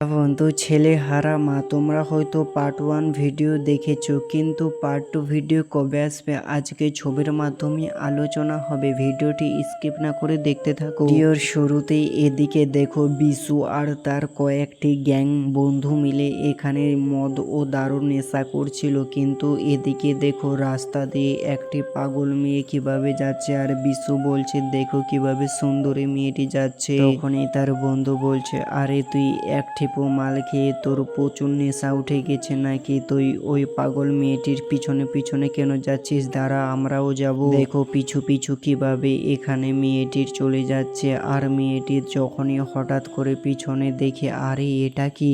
বন্ধু, ছেলে হারা মা, তোমরা হয়তো পার্ট ওয়ান ভিডিও দেখেছ, কিন্তু পার্ট টু ভিডিও কবে আসবে? আজকে ছবির মাধ্যমে আলোচনা হবে। ভিডিওটি স্কিপ না করে দেখতে থাকো। ভিডিওর শুরুতেই এদিকে দেখো বিশু আর তার কয়েকটি গ্যাং বন্ধু মিলে এখানে মদ ও দারুণ নেশা করছিল। কিন্তু এদিকে দেখো রাস্তা দিয়ে একটি পাগল মেয়ে কীভাবে যাচ্ছে, আর বিশু বলছে, দেখো কীভাবে সুন্দরী মেয়েটি যাচ্ছে। তখনই তার বন্ধু বলছে, আরে, তুই এক ঠিপো মাল খেয়ে তোর প্রচুর নেশা উঠে গেছে নাকি? তুই ওই পাগল মেয়েটির পিছনে পিছনে কেন যাচ্ছিস? দাঁড়া, আমরাও যাব। দেখো পিছু পিছু কীভাবে এখানে মেয়েটির চলে যাচ্ছে। আর মেয়েটির যখনই হঠাৎ করে পিছনে দেখে, আরে, এটা কি?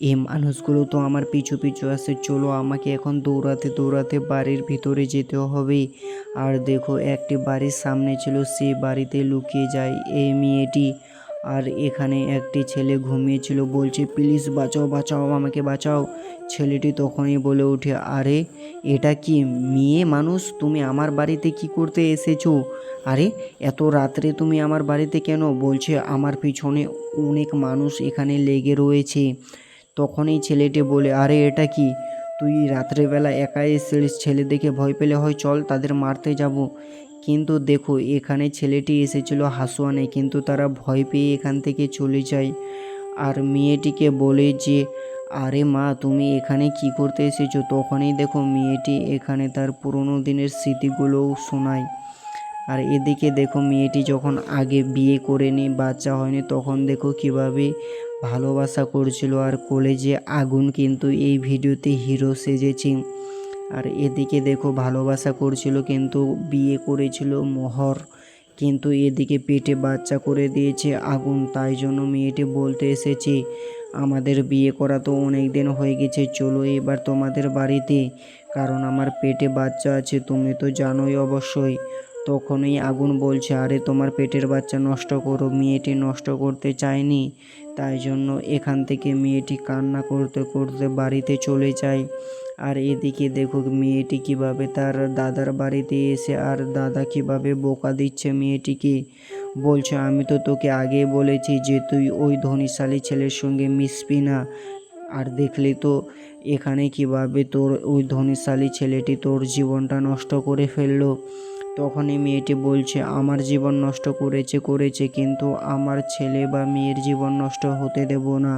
এই মানুষগুলো তো আমার পিছু পিছু আসে চলো আমাকে এখন দৌড়াতে দৌড়াতে বাড়ির ভিতরে যেতে হবে। আর দেখো, একটি বাড়ির সামনে ছিল, সে বাড়িতে লুকিয়ে যায়। এই মেয়েটি আর এখানে একটি ছেলে ঘুমিয়েছিল, বলছে, প্লিজ বাঁচাও বাঁচাও, আমাকে বাঁচাও। ছেলেটি তখনই বলে ওঠে, আরে, এটা কি মেয়ে মানুষ? তুমি আমার বাড়িতে কি করতে এসেছ? আরে, এত রাত্রে তুমি আমার বাড়িতে কেন? বলছে, আমার পিছনে অনেক মানুষ এখানে লেগে রয়েছে। তখনই ছেলেটি বলে, আরে, এটা কি? তুই রাত্রেবেলা একাই ছেলে দেখে ভয় পেলে হয়, চল, তাদের মারতে যাব। কিন্তু দেখো, এখানে ছেলেটি এসেছিল হাসুয়ানে, কিন্তু তারা ভয় পেয়ে এখান থেকে চলে যায়। আর মেয়েটিকে বলে যে, আরে মা, তুমি এখানে কি করতে এসেছ? তখনই দেখো মেয়েটি এখানে তার পুরনো দিনের স্মৃতিগুলোও শোনায়। আর এদিকে দেখো মেয়েটি যখন আগে বিয়ে করেনি বাচ্চা হয়নি, তখন দেখো কীভাবে ভালোবাসা করছিল। আর কলেজে আগুন, কিন্তু এই ভিডিওতে হিরো সেজেছে। আর এদিকে দেখো ভালোবাসা করছিল কিন্তু বিয়ে করেছিল মোহর। কিন্তু এদিকে পেটে বাচ্চা করে দিয়েছে আগুন। তাই জন্য মেয়েটি বলতে এসেছে, আমাদের বিয়ে করা তো অনেক দিন হয়ে গেছে, চলো এবার তোমাদের বাড়িতে। কারণ আমার পেটে বাচ্চা আছে, তুমি তো জানোই অবশ্যই। তখনই আগুন বলছে, আরে, তোমার পেটের বাচ্চা নষ্ট করো, মেয়েটি নষ্ট করতে চায়নি। তাই জন্য এখান থেকে মেয়েটি কান্না করতে করতে বাড়িতে চলে যায়। আর এদিকে দেখুক মেয়েটি কীভাবে তার দাদার বাড়িতে এসে, আর দাদা কীভাবে বোকা দিচ্ছে মেয়েটিকে। বলছে, আমি তো তোকে আগেই বলেছি যে তুই ওই ধনীশালী ছেলের সঙ্গে মিশবি না। আর দেখলি তো, এখানে কীভাবে তোর ওই ধনীশালী ছেলেটি তোর জীবনটা নষ্ট করে ফেলল। তখনই মেয়েটি বলছে, আমার জীবন নষ্ট করেছে করেছে, কিন্তু আমার ছেলে বা মেয়ের জীবন নষ্ট হতে দেব না।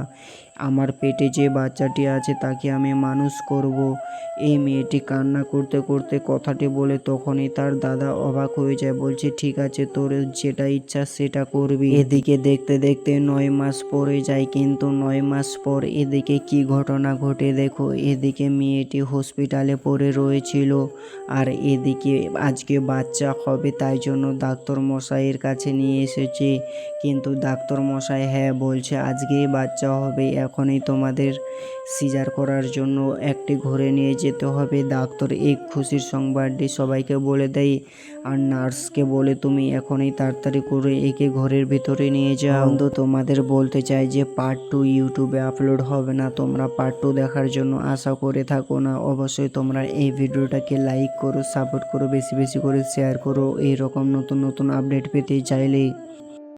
আমার পেটে যে বাচ্চাটি আছে তাকে আমি মানুষ করব। এই মেয়েটি কান্না করতে করতে কথাটি বলে তখনই তার দাদা অবাক হয়ে যায়, বলছে, ঠিক আছে, তোর যেটা ইচ্ছা সেটা করবি। এদিকে দেখতে দেখতে নয় মাস পরে যায়, কিন্তু নয় মাস পর এদিকে কি ঘটনা ঘটে দেখো। এদিকে মেয়েটি হসপিটালে পড়ে রয়েছিল আর এদিকে আজকে বাচ্চা হবে, তাই জন্য ডাক্তার মশাইয়ের কাছে নিয়ে এসেছে। কিন্তু ডাক্তার মশাই হ্যাঁ বলছে, আজকেই বাচ্চা হবে। এখনই তোমাদের সিজার করার জন্য একটি ঘরে নিয়ে যেতে হবে। ডাক্তার এই খুশির সংবাদটি সবাইকে বলে দেয়, আর নার্সকে বলে তুমি এখনই তাড়াতাড়ি করে একে ঘরের ভিতরে নিয়ে যাও। তো তোমাদের বলতে চাই যে পার্ট টু ইউটিউবে আপলোড হবে না। তোমরা পার্ট টু দেখার জন্য আশা করে থাকো না। অবশ্যই তোমরা এই ভিডিওটাকে লাইক করো সাপোর্ট করো, বেশি বেশি করে শেয়ার করো। এই রকম নতুন নতুন আপডেট পেতে চাইলে